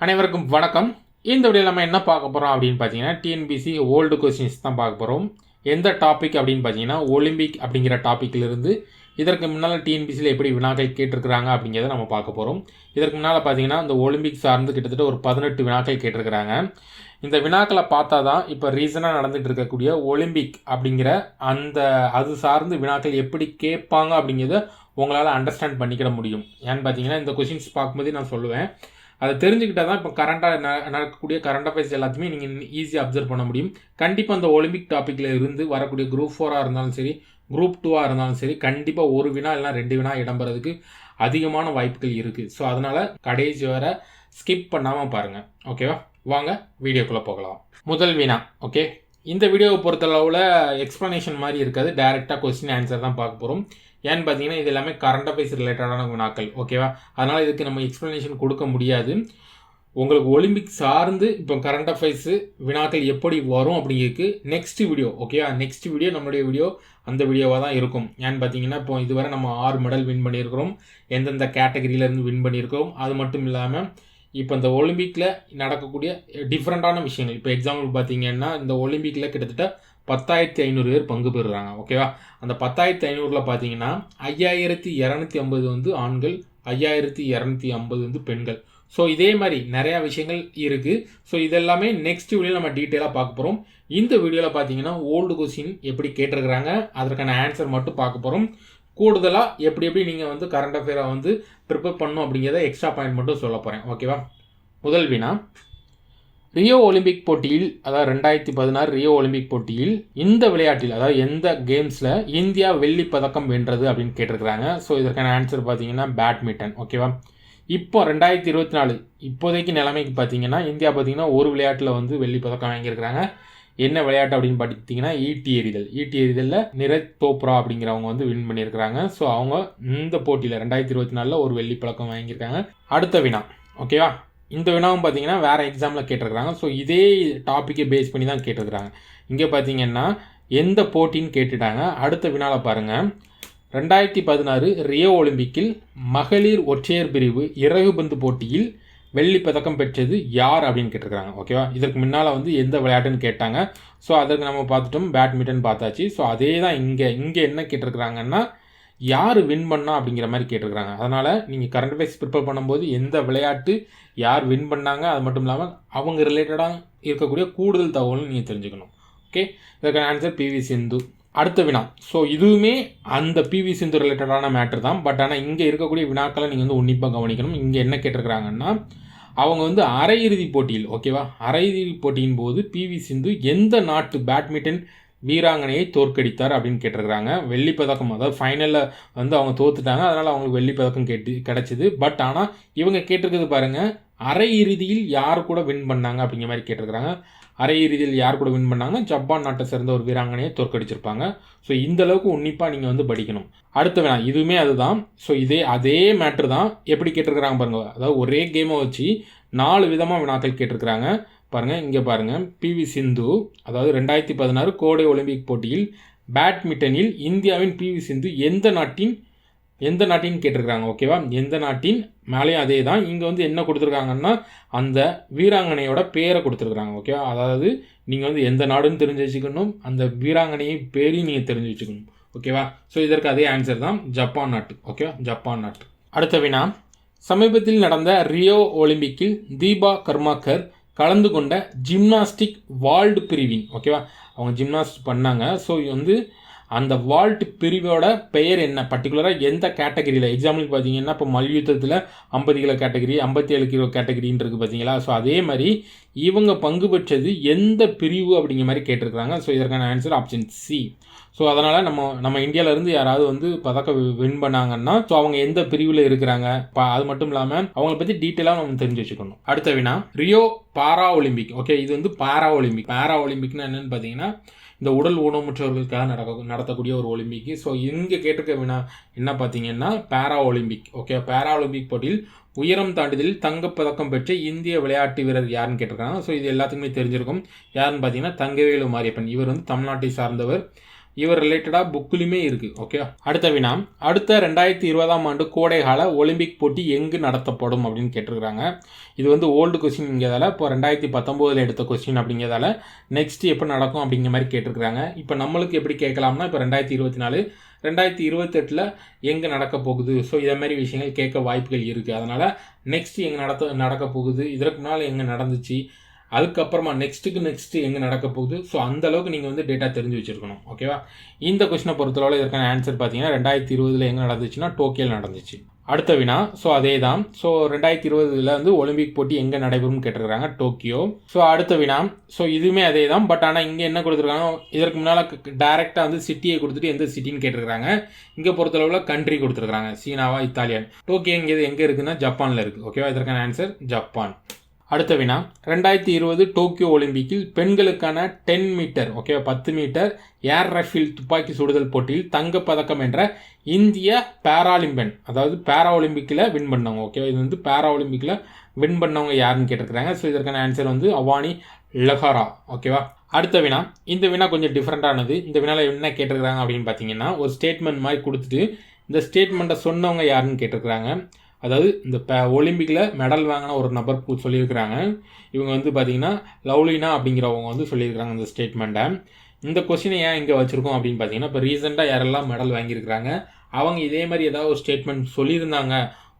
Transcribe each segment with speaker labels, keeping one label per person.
Speaker 1: அனைவருக்கும் வணக்கம். இந்த வீடியோவில் நம்ம என்ன பார்க்க போகிறோம் அப்படின்னு பார்த்தீங்கன்னா டிஎன்பிசி ஓல்டு கொஸ்டின்ஸ் தான் பார்க்க போகிறோம் எந்த டாபிக் அப்படின்னு பார்த்தீங்கன்னா ஒலிம்பிக் அப்படிங்கிற டாப்பிக்கிலிருந்து இதற்கு முன்னால் டிஎன்பிசியில் எப்படி வினாக்கள் கேட்டிருக்கிறாங்க அப்படிங்கிறத நம்ம பார்க்க போகிறோம் இதற்கு முன்னால் பார்த்தீங்கன்னா இந்த ஒலிம்பிக் சார்ந்து கிட்டத்தட்ட ஒரு பதினெட்டு வினாக்கள் கேட்டிருக்கிறாங்க. இந்த வினாக்களை பார்த்தா தான் இப்போ ரீசனாக நடந்துகிட்டு இருக்கக்கூடிய ஒலிம்பிக் அப்படிங்கிற அந்த அது சார்ந்து வினாக்கள் எப்படி கேட்பாங்க அப்படிங்கிறத உங்களால் அண்டர்ஸ்டாண்ட் பண்ணிக்கிட முடியும். ஏன்னு பார்த்தீங்கன்னா இந்த கொஷின்ஸ் பார்க்கும்போதே நான் சொல்லுவேன். அதை தெரிஞ்சுக்கிட்டா தான் இப்போ கரண்டாக நடக்கக்கூடிய கரண்ட் அஃபேர்ஸ் எல்லாத்தையுமே நீங்கள் ஈஸியாக அப்சர்வ் பண்ண முடியும். கண்டிப்பாக அந்த ஒலிம்பிக் டாப்பிக்கில் இருந்து வரக்கூடிய குரூப் ஃபோராக இருந்தாலும் சரி குரூப் டூவாக இருந்தாலும் சரி கண்டிப்பாக ஒரு வினா இல்லைனா ரெண்டு வினா இடம்பெறதுக்கு அதிகமான வாய்ப்புகள் இருக்குது ஸோ அதனால் கடைசி வர ஸ்கிப் பண்ணாமல் பாருங்கள் ஓகேவா வாங்க வீடியோக்குள்ளே போகலாம். முதல் வினா ஓகே இந்த வீடியோவை பொறுத்தளவில் எக்ஸ்ப்ளனேஷன் மாதிரி இருக்காது. டைரெக்டாக கொஸ்டின் ஆன்சர் தான் பார்க்க போகிறோம் ஏன்னு பார்த்தீங்கன்னா இது எல்லாமே கரண்ட் அஃபேர்ஸ் ரிலேட்டடான வினாக்கள் ஓகேவா அதனால் இதுக்கு நம்ம எக்ஸ்ப்ளனேஷன் கொடுக்க முடியாது. உங்களுக்கு ஒலிம்பிக் சார்ந்து இப்போ கரண்ட் அஃபேர்ஸு வினாக்கள் எப்படி வரும் அப்படிங்கிறதுக்கு நெக்ஸ்ட் வீடியோ ஓகேவா நெக்ஸ்ட் வீடியோ நம்மளுடைய வீடியோ அந்த வீடியோவாக தான் இருக்கும். ஏன்னு பார்த்தீங்கன்னா இப்போ இதுவரை நம்ம ஆறு மெடல் வின் பண்ணியிருக்கிறோம். எந்தெந்த கேட்டகரியிலேருந்து வின் பண்ணியிருக்கோம் அது மட்டும் இல்லாமல் இப்போ இந்த ஒலிம்பிக்கில் நடக்கக்கூடிய டிஃப்ரெண்ட்டான விஷயங்கள். இப்போ எக்ஸாம்பிள் பார்த்தீங்கன்னா இந்த ஒலிம்பிக்கில் கிட்டத்தட்ட பத்தாயிரத்தி ஐநூறு பேர் பங்கு பெறுறாங்க ஓகேவா அந்த பத்தாயிரத்தி ஐநூறில் பார்த்தீங்கன்னா ஐயாயிரத்தி இரநூத்தி ஐம்பது வந்து ஆண்கள் ஐயாயிரத்தி இரநூத்தி ஐம்பது வந்து பெண்கள். ஸோ இதே மாதிரி நிறையா விஷயங்கள் இருக்குது ஸோ இதெல்லாமே நெக்ஸ்ட் வீடியோ நம்ம டீட்டெயிலாக பார்க்க போகிறோம் இந்த வீடியோவில் பார்த்தீங்கன்னா ஓல்டு கொஸ்டின் எப்படி கேட்டிருக்கிறாங்க அதற்கான ஆன்சர் மட்டும் பார்க்க போகிறோம் கூடுதலாக எப்படி எப்படி நீங்கள் வந்து கரண்ட் அஃபேரை வந்து ப்ரிப்பேர் பண்ணும் அப்படிங்கிறத எக்ஸ்ட்ரா பாயிண்ட் மட்டும் சொல்ல போகிறேன் ஓகேவா முதல் வினா ரியோ ஒலிம்பிக் போட்டியில் அதாவது ரெண்டாயிரத்தி பதினாறு ரியோ ஒலிம்பிக் போட்டியில் இந்த விளையாட்டில் அதாவது எந்த கேம்ஸில் இந்தியா வெள்ளி பதக்கம் வென்றது அப்படின்னு கேட்டிருக்கிறாங்க. ஸோ இதற்கான ஆன்சர் பார்த்தீங்கன்னா பேட்மிண்டன் ஓகேவா இப்போ ரெண்டாயிரத்தி இருபத்தி நாலு இப்போதைக்கு நிலைமைக்கு பார்த்தீங்கன்னா இந்தியா பார்த்தீங்கன்னா ஒரு விளையாட்டில் வந்து வெள்ளி பதக்கம் வாங்கியிருக்கிறாங்க. என்ன விளையாட்டு அப்படின்னு பார்த்தீங்கன்னா ஈட்டி எறிதல். ஈட்டி எறிதலில் நிரஜ் தோப்ரா அப்படிங்கிறவங்க வந்து வின் பண்ணியிருக்கிறாங்க. ஸோ அவங்க இந்த போட்டியில் ரெண்டாயிரத்தி இருபத்தி நாலில் ஒரு வெள்ளி பழக்கம் வாங்கியிருக்காங்க. அடுத்த வினா ஓகேவா இந்த வினாவும் பார்த்தீங்கன்னா வேறு எக்ஸாமில் கேட்டிருக்கிறாங்க. ஸோ இதே டாப்பிக்கை பேஸ் பண்ணி தான் கேட்டிருக்கிறாங்க. இங்கே பார்த்தீங்கன்னா எந்த போட்டின்னு கேட்டுட்டாங்க. அடுத்த வினாவில் பாருங்கள் ரெண்டாயிரத்தி பதினாறு ரியோ ஒலிம்பிக்கில் மகளிர் ஒற்றையர் பிரிவு இறகுபந்து போட்டியில் வெள்ளி பதக்கம் பெற்றது யார் அப்படின்னு கேட்டிருக்காங்க ஓகேவா இதற்கு முன்னால் வந்து எந்த விளையாட்டுன்னு கேட்டாங்க. ஸோ அதற்கு நம்ம பார்த்துட்டோம் பேட்மிண்டன் பார்த்தாச்சு. ஸோ அதே தான் இங்கே இங்கே என்ன கேட்டிருக்கிறாங்கன்னா யார் வின் பண்ணா அப்படிங்கிற மாதிரி கேட்டிருக்கிறாங்க. அதனால் நீங்கள் கரண்ட் அஃபேர்ஸ் ப்ரிப்பேர் பண்ணும்போது எந்த விளையாட்டு யார் வின் பண்ணாங்க அது மட்டும் இல்லாமல் அவங்க ரிலேட்டடாக இருக்கக்கூடிய கூடுதல் தகவலும் நீங்கள் தெரிஞ்சுக்கணும். ஓகே இதற்கான ஆன்சர் பிவி சிந்து அடுத்த வினா. ஸோ இதுவுமே அந்த பிவி சிந்து ரிலேட்டடான மேட்ரு தான். பட் ஆனால் இங்கே இருக்கக்கூடிய வினாக்களை நீங்கள் வந்து உன்னிப்பாக கவனிக்கணும். இங்கே என்ன கேட்டிருக்கிறாங்கன்னா அவங்க வந்து அரையிறுதி போட்டியில் ஓகேவா அரையிறுதி போட்டியின் போது பிவி சிந்து எந்த நாட்டு பேட்மிண்டன் வீராங்கனையை தோற்கடித்தார் அப்படின்னு கேட்டிருக்கிறாங்க. வெள்ளி பதக்கம் அதாவது ஃபைனலில் வந்து அவங்க தோத்துட்டாங்க. அதனால் அவங்களுக்கு வெள்ளி பதக்கம் கேட்டு கிடச்சிது. பட் ஆனால் இவங்க கேட்டிருக்கிறது பாருங்கள் அரை இறுதியில் யார் கூட வின் பண்ணாங்க அப்படிங்கிற மாதிரி கேட்டிருக்கிறாங்க. அரையிறுதியில் யார் கூட வின் பண்ணாங்க ஜப்பான் நாட்டை சேர்ந்த ஒரு வீராங்கனையை தோற்கடிச்சிருப்பாங்க. ஸோ இந்த அளவுக்கு உன்னிப்பாக நீங்கள் வந்து படிக்கணும். அடுத்த வேணாம். இதுவுமே அதுதான். ஸோ இதே அதே மேட்ரு தான். எப்படி கேட்டிருக்கிறாங்க பாருங்க. அதாவது ஒரே கேமை வச்சு நாலு விதமாக வினாக்கள் கேட்டிருக்கிறாங்க. பாருங்கள் இங்கே பாருங்கள் பிவி சிந்து அதாவது ரெண்டாயிரத்தி பதினாறு கோடை ஒலிம்பிக் போட்டியில் பேட்மிண்டனில் இந்தியாவின் பிவி சிந்து எந்த நாட்டின் எந்த நாட்டின்னு கேட்டிருக்கிறாங்க ஓகேவா எந்த நாட்டின் மேலேயும் அதே தான். இங்கே வந்து என்ன கொடுத்துருக்காங்கன்னா அந்த வீராங்கனையோட பேரை கொடுத்துருக்குறாங்க ஓகேவா அதாவது நீங்கள் வந்து எந்த நாடுன்னு தெரிஞ்சு வச்சுக்கணும் அந்த வீராங்கனையை பேரையும் நீங்கள் தெரிஞ்சு வச்சுக்கணும் ஓகேவா ஸோ இதற்கு அதே ஆன்சர் தான் ஜப்பான் நாட்டு ஓகேவா ஜப்பான் நாட்டு. அடுத்த வினா. சமீபத்தில் நடந்த ரியோ ஒலிம்பிக்கில் தீபா கர்மாக்கர் கலந்து கொண்ட ஜிம்னாஸ்டிக் வால்டு பிரிவின் ஓகேவா அவங்க ஜிம்னாஸ்ட் பண்ணாங்க. ஸோ வந்து அந்த வால்ட் பிரிவோட பெயர் என்ன? பர்டிகுலராக எந்த கேட்டகரியில் எக்ஸாம்பிளுக்கு பார்த்தீங்கன்னா இப்போ மல்யுத்தத்தில் ஐம்பது கிலோ கேட்டகரி ஐம்பத்தி ஏழு கிலோ கேட்டகரின்னு இருக்குது பார்த்தீங்களா? ஸோ அதே மாதிரி இவங்க பங்கு பெற்றது எந்த பிரிவு அப்படிங்கிற மாதிரி கேட்டிருக்கிறாங்க. ஸோ இதற்கான ஆன்சர் ஆப்ஷன் சி ஸோ அதனால் நம்ம நம்ம இந்தியாவிலேருந்து யாராவது வந்து பதக்கம் வின் பண்ணாங்கன்னா ஸோ அவங்க எந்த பிரிவில் இருக்கிறாங்க? அது மட்டும் இல்லாமல் அவங்கள பற்றி டீட்டெயிலாக நம்ம தெரிஞ்சு வச்சுக்கணும். அடுத்த வினா ரியோ பாரா ஒலிம்பிக் ஓகே இது வந்து பாரா ஒலிம்பிக் பாரா ஒலிம்பிக்னா என்னென்னு பார்த்தீங்கன்னா இந்த உடல் ஊனமுற்றவர்களுக்காக நடக்க நடத்தக்கூடிய ஒரு ஒலிம்பிக் ஸோ இங்கே கேட்டிருக்க வினா என்ன பார்த்தீங்கன்னா பேரா ஒலிம்பிக் ஓகே பேரா ஒலிம்பிக் போட்டியில் உயரம் தாண்டுதலில் தங்கப்பதக்கம் பெற்ற இந்திய விளையாட்டு வீரர் யாருன்னு கேட்டிருக்காங்க. ஸோ இது எல்லாத்துக்குமே தெரிஞ்சிருக்கும். யாருன்னு பார்த்தீங்கன்னா தங்கவேலு மாரியப்பன். இவர் வந்து தமிழ்நாட்டை சார்ந்தவர். இவர் ரிலேட்டடாக புக்குலையுமே இருக்குது ஓகே அடுத்த வினா அடுத்த ரெண்டாயிரத்தி இருபதாம் ஆண்டு கோடைகால ஒலிம்பிக் போட்டி எங்கு நடத்தப்படும் அப்படின்னு கேட்டிருக்கிறாங்க. இது வந்து ஓல்டு கொஸ்டின்ங்கிறதால இப்போ ரெண்டாயிரத்தி பத்தொம்போதில் எடுத்த கொஸ்டின் அப்படிங்கிறதால நெக்ஸ்ட் எப்போ நடக்கும் அப்படிங்கிற மாதிரி கேட்டிருக்கிறாங்க. இப்போ நம்மளுக்கு எப்படி கேட்கலாம்னா இப்போ ரெண்டாயிரத்தி இருபத்தி நாலு ரெண்டாயிரத்தி இருபத்தெட்டில் எங்கே நடக்க போகுது? ஸோ இதை மாதிரி விஷயங்கள் கேட்க வாய்ப்புகள் இருக்குது அதனால் நெக்ஸ்ட் எங்கே நடத்த நடக்க போகுது? இதற்கு முன்னால் எங்கே நடந்துச்சு? அதுக்கப்புறமா நெக்ஸ்ட்டுக்கு நெக்ஸ்ட்டு எங்கே நடக்க போகுது? ஸோ அந்தளவுக்கு நீங்கள் வந்து டேட்டா தெரிஞ்சு வச்சுருக்கணும். ஓகேவா இந்த கொஸ்டினை பொறுத்தளவில் இதற்கான ஆன்சர் பார்த்தீங்கன்னா ரெண்டாயிரத்தி இருபதில் எங்கே நடந்துச்சுன்னா டோக்கியோவில் நடந்துச்சு. அடுத்த வினா ஸோ அதே தான் ஸோ ரெண்டாயிரத்தி இருபதுல வந்து ஒலிம்பிக் போட்டி எங்கே நடைபெறும்னு கேட்டிருக்காங்க டோக்கியோ. ஸோ அடுத்த வினா ஸோ இதுவுமே அதே தான் பட் ஆனால் இங்கே என்ன கொடுத்துருக்காங்க? இதற்கு முன்னால் டேரெக்டாக வந்து சிட்டியை கொடுத்துட்டு எந்த சிட்டின்னு கேட்டிருக்காங்க இங்கே பொறுத்தளவில் கண்ட்ரி கொடுத்துருக்காங்க சீனாவா இத்தாலியன். டோக்கியோ இங்கே எங்கே இருக்குன்னா ஜப்பானில் இருக்குது ஓகேவா இதற்கான ஆன்சர் ஜப்பான். அடுத்த வினா. ரெண்டாயிரத்தி இருபது டோக்கியோ ஒலிம்பிக்கில் பெண்களுக்கான டென் மீட்டர் ஓகேவா பத்து மீட்டர் ஏர் ரஃபில் துப்பாக்கி சுடுதல் போட்டியில் தங்கப்பதக்கம் என்ற இந்திய பேராலிம்பன் அதாவது பேரா ஒலிம்பிக்கில் வின் பண்ணவங்க ஓகேவா இது வந்து பேரா ஒலிம்பிக்கில் வின் பண்ணவங்க யாருன்னு கேட்டிருக்கிறாங்க. ஸோ இதற்கான ஆன்சர் வந்து அவானி லஹாரா ஓகேவா அடுத்த வினா. இந்த வினா கொஞ்சம் டிஃப்ரெண்ட்டானது இந்த வினாவில் என்ன கேட்டிருக்கிறாங்க அப்படின்னு பார்த்தீங்கன்னா ஒரு ஸ்டேட்மெண்ட் மாதிரி கொடுத்துட்டு இந்த ஸ்டேட்மெண்ட்டை சொன்னவங்க யாருன்னு கேட்டிருக்கிறாங்க. அதாவது இந்த ப ஒலிம்பிக்கில் மெடல் வாங்கின ஒரு நபர் சொல்லியிருக்கிறாங்க. இவங்க வந்து பார்த்தீங்கன்னா லவ்லினா அப்படிங்கிறவங்க வந்து சொல்லியிருக்கிறாங்க இந்த ஸ்டேட்மெண்ட்டை இந்த கொஸ்டினை ஏன் இங்கே வச்சுருக்கோம் அப்படின்னு பார்த்தீங்கன்னா இப்போ ரீசெண்டாக யாரெல்லாம் மெடல் வாங்கியிருக்கிறாங்க அவங்க இதே மாதிரி ஏதாவது ஒரு ஸ்டேட்மெண்ட் சொல்லியிருந்தாங்க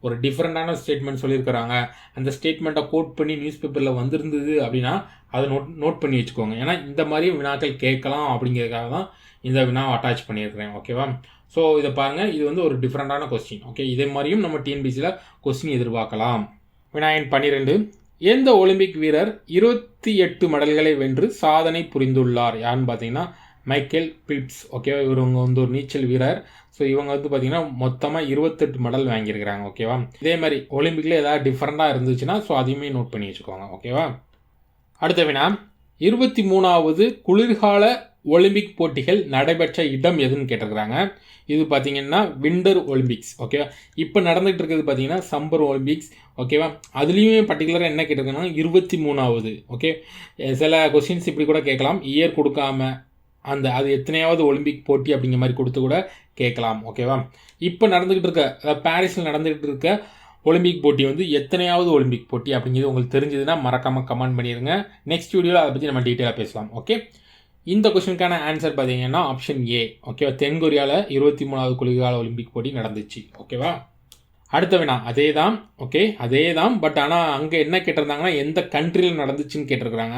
Speaker 1: ஒரு டிஃப்ரெண்ட்டான ஸ்டேட்மெண்ட் சொல்லியிருக்கிறாங்க. அந்த ஸ்டேட்மெண்ட்டை கோட் பண்ணி நியூஸ் பேப்பரில் வந்திருந்தது அப்படின்னா அதை நோட் நோட் பண்ணி வச்சுக்கோங்க. ஏன்னா இந்த மாதிரி வினாக்கள் கேட்கலாம் அப்படிங்கிறதுக்காக தான் இந்த வினாவை அட்டாச் பண்ணியிருக்கிறேன். ஓகேவா ஸோ இதை பாருங்கள் இது வந்து ஒரு டிஃப்ரெண்ட்டான கொஸ்டின் ஓகே இதே மாதிரியும் நம்ம டிஎன்பிசியில் கொஸ்டின் எதிர்பார்க்கலாம். வினாயன் பன்னிரெண்டு. எந்த ஒலிம்பிக் வீரர் இருபத்தி எட்டு மெடல்களை வென்று சாதனை புரிந்துள்ளார்? யாருன்னு பார்த்தீங்கன்னா மைக்கேல் பில்ப்ஸ் ஓகேவா இவங்க வந்து ஒரு நீச்சல் வீரர். ஸோ இவங்க வந்து பார்த்தீங்கன்னா மொத்தமாக இருபத்தெட்டு மெடல் வாங்கியிருக்கிறாங்க ஓகேவா இதே மாதிரி ஒலிம்பிக்கில் ஏதாவது டிஃப்ரெண்ட்டாக இருந்துச்சுன்னா ஸோ அதையுமே நோட் பண்ணி வச்சுக்கோங்க ஓகேவா அடுத்த வினா. இருபத்தி மூணாவது குளிர்கால ஒலிம்பிக் போட்டிகள் நடைபெற்ற இடம் எதுன்னு கேட்டிருக்கிறாங்க. இது பார்த்தீங்கன்னா விண்டர் ஒலிம்பிக்ஸ் ஓகேவா இப்போ நடந்துகிட்டு இருக்கிறது பார்த்தீங்கன்னா சம்மர் ஒலிம்பிக்ஸ் ஓகேவா அதுலேயுமே பர்டிகுலராக என்ன கேட்டிருக்காங்கன்னா இருபத்தி மூணாவது ஓகே சில கொஸ்டின்ஸ் இப்படி கூட கேட்கலாம். இயர் கொடுக்காம அந்த அது எத்தனையாவது ஒலிம்பிக் போட்டி அப்படிங்கிற மாதிரி கொடுத்து கூட கேட்கலாம் ஓகேவா இப்போ நடந்துக்கிட்டு இருக்க அதாவது பாரிஸில் நடந்துக்கிட்டு இருக்க ஒலிம்பிக் போட்டி வந்து எத்தனையாவது ஒலிம்பிக் போட்டி அப்படிங்கிறது உங்களுக்கு தெரிஞ்சதுன்னா மறக்காமல் கமெண்ட் பண்ணிடுங்க நெக்ஸ்ட் வீடியோவில் அதை பற்றி நம்ம டீட்டெயிலாக பேசலாம் ஓகே இந்த கொஸ்டினுக்கான ஆன்சர் பார்த்தீங்கன்னா ஆப்ஷன் ஏ ஓகேவா தென்கொரியாவில் இருபத்தி மூணாவது குளிர்கால ஒலிம்பிக் போட்டி நடந்துச்சு ஓகேவா அடுத்த வினா அதே தான் ஓகே அதே தான் பட் ஆனால் அங்கே என்ன கேட்டிருந்தாங்கன்னா எந்த கண்ட்ரியில் நடந்துச்சுன்னு கேட்டிருக்கிறாங்க.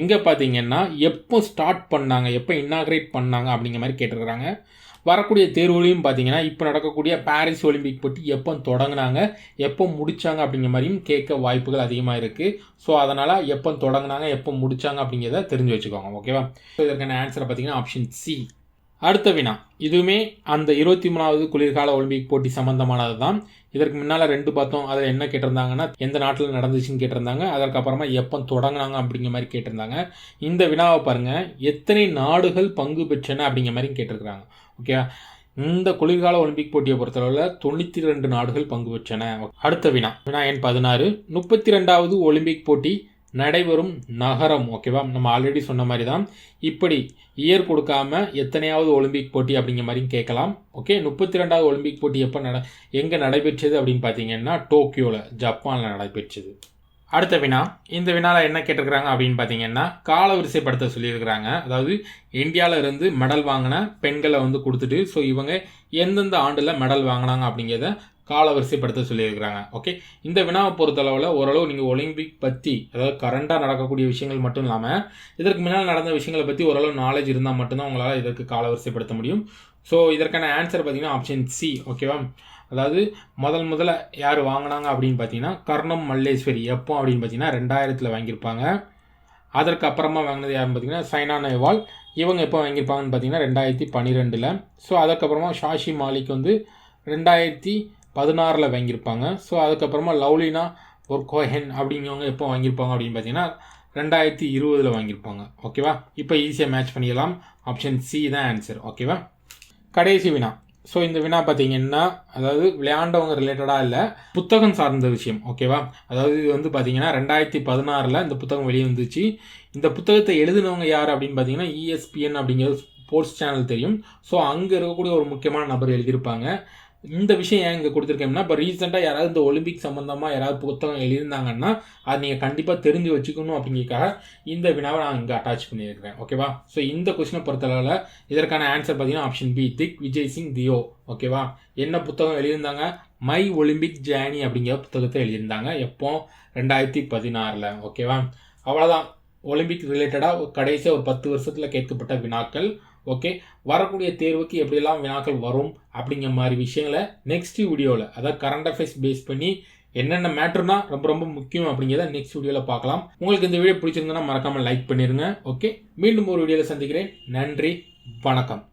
Speaker 1: இங்கே பார்த்தீங்கன்னா எப்போ ஸ்டார்ட் பண்ணாங்க? எப்போ இன்னாகிரேட் பண்ணாங்க? அப்படிங்கிற மாதிரி கேட்டிருக்கிறாங்க. வரக்கூடிய தேர்வுகளையும் பார்த்தீங்கன்னா இப்போ நடக்கக்கூடிய பாரிஸ் ஒலிம்பிக் போட்டி எப்போ தொடங்கினாங்க? எப்போ முடித்தாங்க அப்படிங்கிற மாதிரியும் கேட்க வாய்ப்புகள் அதிகமாக இருக்குது ஸோ அதனால் எப்போ தொடங்கினாங்க? எப்போ முடித்தாங்க அப்படிங்கிறத தெரிஞ்சு வச்சுக்கோங்க. ஓகேவா ஸோ இதற்கான ஆன்சரை பார்த்தீங்கன்னா ஆப்ஷன் சி அடுத்த வினா. இதுவுமே அந்த இருபத்தி மூணாவது குளிர்கால ஒலிம்பிக் போட்டி சம்பந்தமானது தான் இதற்கு முன்னால் ரெண்டு பார்த்தோம். அதில் என்ன கேட்டிருந்தாங்கன்னா எந்த நாட்டில் நடந்துச்சுன்னு கேட்டிருந்தாங்க. அதற்கப்புறமா எப்போ தொடங்கினாங்க அப்படிங்கிற மாதிரி கேட்டிருந்தாங்க. இந்த வினாவை பாருங்கள் எத்தனை நாடுகள் பங்கு பெற்றன அப்படிங்கிற மாதிரி கேட்டிருக்கிறாங்க. ஓகே இந்த குளிர்கால ஒலிம்பிக் போட்டியை பொறுத்தளவில் தொண்ணூற்றி ரெண்டு நாடுகள் பங்கு பெற்றன. அடுத்த வினா. வினா எண் பதினாறு. முப்பத்தி ரெண்டாவது ஒலிம்பிக் போட்டி நடைபெறும் நகரம் ஓகேவா நம்ம ஆல்ரெடி சொன்ன மாதிரி தான் இப்படி இயர் கொடுக்காம எத்தனையாவது ஒலிம்பிக் போட்டி அப்படிங்கிற மாதிரியும் கேட்கலாம் ஓகே முப்பத்தி ரெண்டாவது ஒலிம்பிக் போட்டி எப்போ நட எங்கே நடைபெற்றது அப்படின்னு பார்த்தீங்கன்னா டோக்கியோவில் ஜப்பானில் நடைபெற்றது. அடுத்த வினா இந்த வினாவில் என்ன கேட்டிருக்கிறாங்க அப்படின்னு பார்த்தீங்கன்னா காலவரிசைப்படுத்த சொல்லியிருக்கிறாங்க. அதாவது இந்தியாவில் இருந்து மெடல் வாங்கின பெண்களை வந்து கொடுத்துட்டு ஸோ இவங்க எந்தெந்த ஆண்டில் மெடல் வாங்கினாங்க அப்படிங்கிறத காலவரிசைப்படுத்த சொல்லியிருக்கிறாங்க. ஓகே இந்த வினாவை பொறுத்தளவில் ஓரளவு நீங்கள் ஒலிம்பிக் பற்றி அதாவது கரண்டாக நடக்கக்கூடிய விஷயங்கள் மட்டும் இல்லாமல் இதற்கு முன்னால் நடந்த விஷயங்களை பற்றி ஓரளவு நாலேஜ் இருந்தால் மட்டும்தான் உங்களால் இதற்கு காலவரிசைப்படுத்த முடியும். ஸோ இதற்கான ஆன்சர் பார்த்தீங்கன்னா ஆப்ஷன் சி ஓகேவா அதாவது முதல் முதல்ல யார் வாங்கினாங்க அப்படின்னு பார்த்தீங்கன்னா கர்ணம் மல்லேஸ்வரி. எப்போ அப்படின்னு பார்த்தீங்கன்னா ரெண்டாயிரத்தில் வாங்கியிருப்பாங்க. அதற்கு அப்புறமா வாங்கினது யாருன்னு பார்த்தீங்கன்னா சைனா நேவால். இவங்க எப்போ வாங்கியிருப்பாங்கன்னு பார்த்தீங்கன்னா ரெண்டாயிரத்தி பன்னிரெண்டில். ஸோ அதுக்கப்புறமா ஷாஷி மாலிக் வந்து ரெண்டாயிரத்தி பதினாறில் வாங்கியிருப்பாங்க. ஸோ அதுக்கப்புறமா லவ்லினா ஒரு கோஹென் அப்படிங்கிறவங்க எப்போ வாங்கியிருப்பாங்க அப்படின்னு பார்த்தீங்கன்னா ரெண்டாயிரத்தி இருபதில் வாங்கியிருப்பாங்க. ஓகேவா இப்போ ஈஸியாக மேட்ச் பண்ணிடலாம். ஆப்ஷன் சி தான் ஆன்சர் ஓகேவா கடைசி வினா. ஸோ இந்த வினா பார்த்தீங்கன்னா அதாவது விளையாண்டவங்க ரிலேட்டடாக இல்லை புத்தகம் சார்ந்த விஷயம். ஓகேவா அதாவது இது வந்து பார்த்தீங்கன்னா ரெண்டாயிரத்தி பதினாறில் இந்த புத்தகம் வெளியே வந்துச்சு இந்த புத்தகத்தை எழுதினவங்க யார் அப்படின்னு பார்த்தீங்கன்னா இஎஸ்பிஎன் அப்படிங்கிற ஸ்போர்ட்ஸ் சேனல் தெரியும். ஸோ அங்கே இருக்கக்கூடிய ஒரு முக்கியமான நபர் எழுதியிருப்பாங்க. இந்த விஷயம் ஏன் இங்கே கொடுத்துருக்கேன்னா இப்போ ரீசெண்டாக யாராவது இந்த ஒலிம்பிக் சம்மந்தமாக யாராவது புத்தகம் எழுதியிருந்தாங்கன்னா அது நீங்கள் கண்டிப்பாக தெரிஞ்சு வச்சுக்கணும் அப்படிங்கிறக்காக இந்த வினாவை நான் இங்கே அட்டாச் பண்ணியிருக்கிறேன். ஓகேவா ஸோ இந்த கொஸ்டினை பொறுத்தளவில் இதற்கான ஆன்சர் பார்த்தீங்கன்னா ஆப்ஷன் பி திக் விஜய் சிங் தியோ. ஓகேவா என்ன புத்தகம் எழுதியிருந்தாங்க? மை ஒலிம்பிக் ஜேர்னி அப்படிங்கிற புத்தகத்தை எழுதியிருந்தாங்க. எப்போ? ரெண்டாயிரத்தி பதினாறில். ஓகேவா அவ்வளோதான் ஒலிம்பிக் ரிலேட்டடாக கடைசியாக ஒரு பத்து வருஷத்தில் கேட்கப்பட்ட வினாக்கள். ஓகே வரக்கூடிய தேர்வுக்கு எப்படியெல்லாம் வினாக்கள் வரும் அப்படிங்கிற மாதிரி விஷயங்களை நெக்ஸ்ட் வீடியோவில் அதாவது கரண்ட் அஃபேர்ஸ் பேஸ் பண்ணி என்னென்ன மேட்டர்னா ரொம்ப ரொம்ப முக்கியம் அப்படிங்கிறத நெக்ஸ்ட் வீடியோவில் பார்க்கலாம். உங்களுக்கு இந்த வீடியோ பிடிச்சிருந்தனா மறக்காமல் லைக் பண்ணிடுங்க ஓகே மீண்டும் ஒரு வீடியோவில் சந்திக்கிறேன். நன்றி. வணக்கம்.